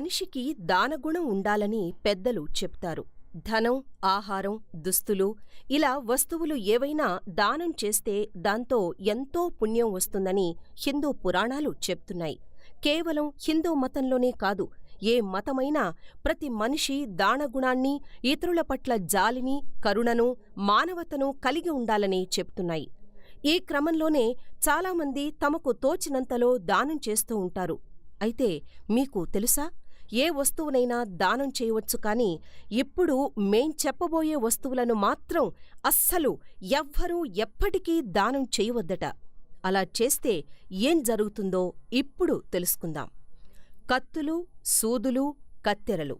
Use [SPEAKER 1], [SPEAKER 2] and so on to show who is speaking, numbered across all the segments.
[SPEAKER 1] మనిషికి దానగుణం ఉండాలని పెద్దలు చెప్తారు. ధనం, ఆహారం, దుస్తులు ఇలా వస్తువులు ఏవైనా దానం చేస్తే దాంతో ఎంతో పుణ్యం వస్తుందని హిందూ పురాణాలు చెప్తున్నాయి. కేవలం హిందూ మతంలోనే కాదు, ఏ మతమైనా ప్రతి మనిషి దానగుణాన్ని, ఇతరుల పట్ల జాలిని, కరుణను, మానవతను కలిగి ఉండాలని చెప్తున్నాయి. ఈ క్రమంలోనే చాలామంది తమకు తోచినంతలో దానం చేస్తూ ఉంటారు. అయితే మీకు తెలుసా? ఏ వస్తువునైనా దానం చేయవచ్చు కానీ ఇప్పుడు మేం చెప్పబోయే వస్తువులను మాత్రం అస్సలు ఎవ్వరూ ఎప్పటికీ దానం చేయవద్దట. అలా చేస్తే ఏం జరుగుతుందో ఇప్పుడు తెలుసుకుందాం. కత్తులు, సూదులు, కత్తెరలు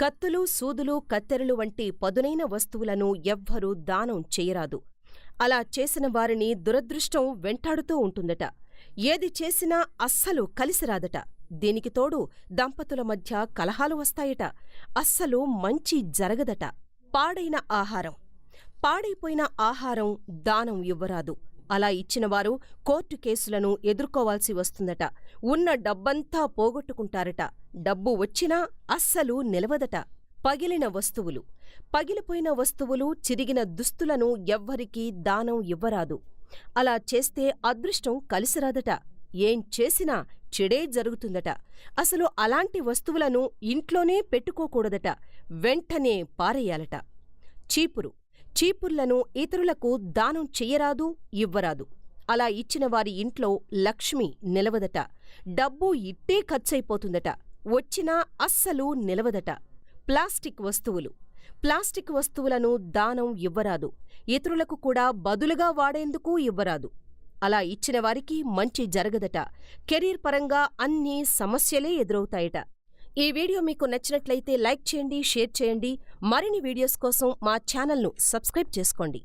[SPEAKER 1] కత్తులు, సూదులు, కత్తెరలు వంటి పదునైన వస్తువులను ఎవ్వరూ దానం చెయ్యరాదు. అలా చేసిన వారిని దురదృష్టం వెంటాడుతూ ఉంటుందట. ఏది చేసినా అస్సలు కలిసిరాదట. దీనికి తోడు దంపతుల మధ్య కలహాలు వస్తాయట. అస్సలు మంచి జరగదట. పాడైన ఆహారం పాడైపోయిన ఆహారం దానం ఇవ్వరాదు. అలా ఇచ్చినవారు కోర్టు కేసులను ఎదుర్కోవాల్సి వస్తుందట. ఉన్న డబ్బంతా పోగొట్టుకుంటారట. డబ్బు వచ్చినా అస్సలు నిలవదట. పగిలిన వస్తువులు పగిలిపోయిన వస్తువులు, చిరిగిన దుస్తులను ఎవ్వరికీ దానం ఇవ్వరాదు. అలా చేస్తే అదృష్టం కలిసిరాదట. ఏం చేసినా చెడే జరుగుతుందట. అసలు అలాంటి వస్తువులను ఇంట్లోనే పెట్టుకోకూడదట. వెంటనే పారెయ్యాలట. చీపురు చీపుర్లను ఇతరులకు దానం చెయ్యరాదు, ఇవ్వరాదు. అలా ఇచ్చిన వారి ఇంట్లో లక్ష్మి నిలవదట. డబ్బు ఇట్టే ఖర్చయిపోతుందట. వచ్చినా అస్సలు నిలవదట. ప్లాస్టిక్ వస్తువులు ప్లాస్టిక్ వస్తువులను దానం ఇవ్వరాదు. ఇతరులకు కూడా బదులుగా వాడేందుకు ఇవ్వరాదు. అలా ఇచ్చిన వారికి మంచి జరగదట. కెరీర్ పరంగా అన్నీ సమస్యలే ఎదురవుతాయట. ఈ వీడియో మీకు నచ్చినట్లయితే లైక్ చేయండి, షేర్ చేయండి. మరిన్ని వీడియోస్ కోసం మా ఛానల్ను సబ్స్క్రైబ్ చేసుకోండి.